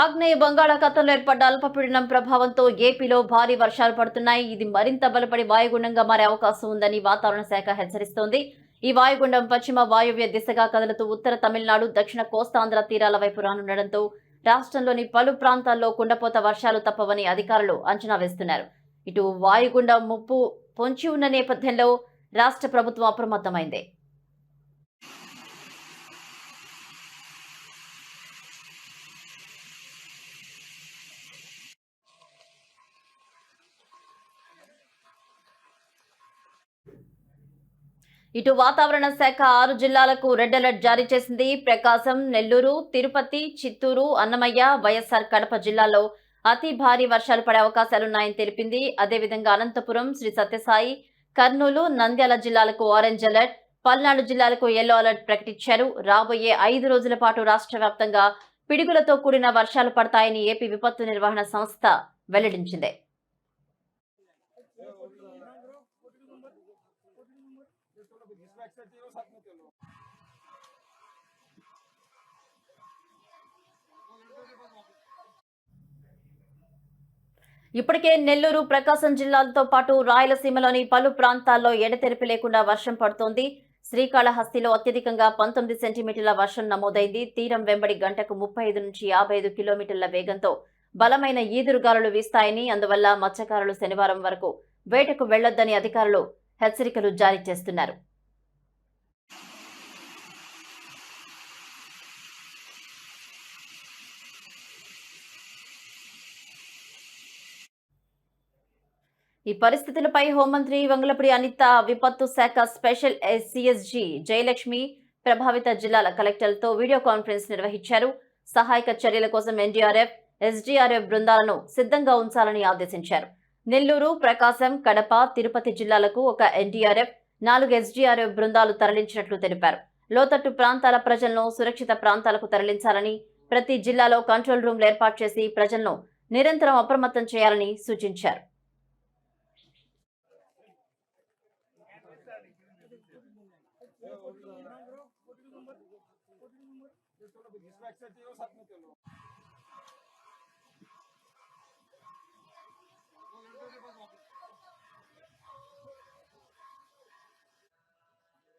ఆగ్నేయ బంగాళాఖాతంలో ఏర్పడ్డ అల్పపీడనం ప్రభావంతో ఏపీలో భారీ వర్షాలు పడుతున్నాయి. ఇది మరింత బలపడి వాయుగుండంగా మారే అవకాశం ఉందని వాతావరణ శాఖ హెచ్చరిస్తోంది. ఈ వాయుగుండం పశ్చిమ వాయువ్య దిశగా కదులుతూ ఉత్తర తమిళనాడు దక్షిణ కోస్తాంధ్ర తీరాల వైపు రానుండటంతో రాష్ట్రంలోని పలు ప్రాంతాల్లో కుండపోత వర్షాలు తప్పవని అధికారులు అంచనా వేస్తున్నారు. ఇటు వాయుగుండం ముప్పు పొంచి ఉన్న నేపథ్యంలో రాష్ట్ర ప్రభుత్వం అప్రమత్తమైంది. ఇటు వాతావరణ శాఖ ఆరు జిల్లాలకు రెడ్ అలర్ట్ జారీ చేసింది. ప్రకాశం నెల్లూరు తిరుపతి చిత్తూరు అన్నమయ్య వైఎస్ఆర్ కడప జిల్లాల్లో అతి భారీ వర్షాలు పడే అవకాశాలున్నాయని తెలిపింది. అదేవిధంగా అనంతపురం శ్రీ సత్యసాయి కర్నూలు నంద్యాల జిల్లాలకు ఆరెంజ్ అలర్ట్ పల్నాడు జిల్లాలకు ఎల్లో అలర్ట్ ప్రకటించారు. రాబోయే ఐదు రోజుల పాటు రాష్ట్ర వ్యాప్తంగా పిడుగులతో కూడిన వర్షాలు పడతాయని ఏపీ విపత్తు నిర్వహణ సంస్థ వెల్లడించింది. ఇప్పటికే నెల్లూరు ప్రకాశం జిల్లాలతో పాటు రాయలసీమలోని పలు ప్రాంతాల్లో ఎడతెరిపి లేకుండా వర్షం పడుతోంది. శ్రీకాళహస్తిలో అత్యధికంగా పంతొమ్మిది సెంటీమీటర్ల వర్షం నమోదైంది. తీరం వెంబడి గంటకు ముప్పై ఐదు నుంచి యాభై ఐదు కిలోమీటర్ల వేగంతో బలమైన ఈదురుగాలులు వీస్తాయని అందువల్ల మత్స్యకారులు శనివారం వరకు వేటకు వెళ్ళొద్దని అధికారులు హెచ్చరికలు జారీ చేస్తున్నారు. ఈ పరిస్థితులపై హోంమంత్రి వంగలపూడి అనిత విపత్తు శాఖ స్పెషల్ సిఎస్జి జయలక్ష్మి ప్రభావిత జిల్లాల కలెక్టర్లతో వీడియో కాన్ఫరెన్స్ నిర్వహించారు. సహాయక చర్యల కోసం ఎన్డీఆర్ఎఫ్ ఎస్డీఆర్ఎఫ్ బృందాలను సిద్ధంగా ఉంచాలని ఆదేశించారు. నెల్లూరు ప్రకాశం కడప తిరుపతి జిల్లాలకు ఒక ఎన్డీఆర్ఎఫ్ నాలుగు ఎస్డీఆర్ఎఫ్ బృందాలు తరలించినట్లు తెలిపారు. లోతట్టు ప్రాంతాల ప్రజలను సురక్షిత ప్రాంతాలకు తరలించాలని ప్రతి జిల్లాలో కంట్రోల్ రూమ్లు ఏర్పాటు చేసి ప్రజలను నిరంతరం అప్రమత్తం చేయాలని సూచించారు.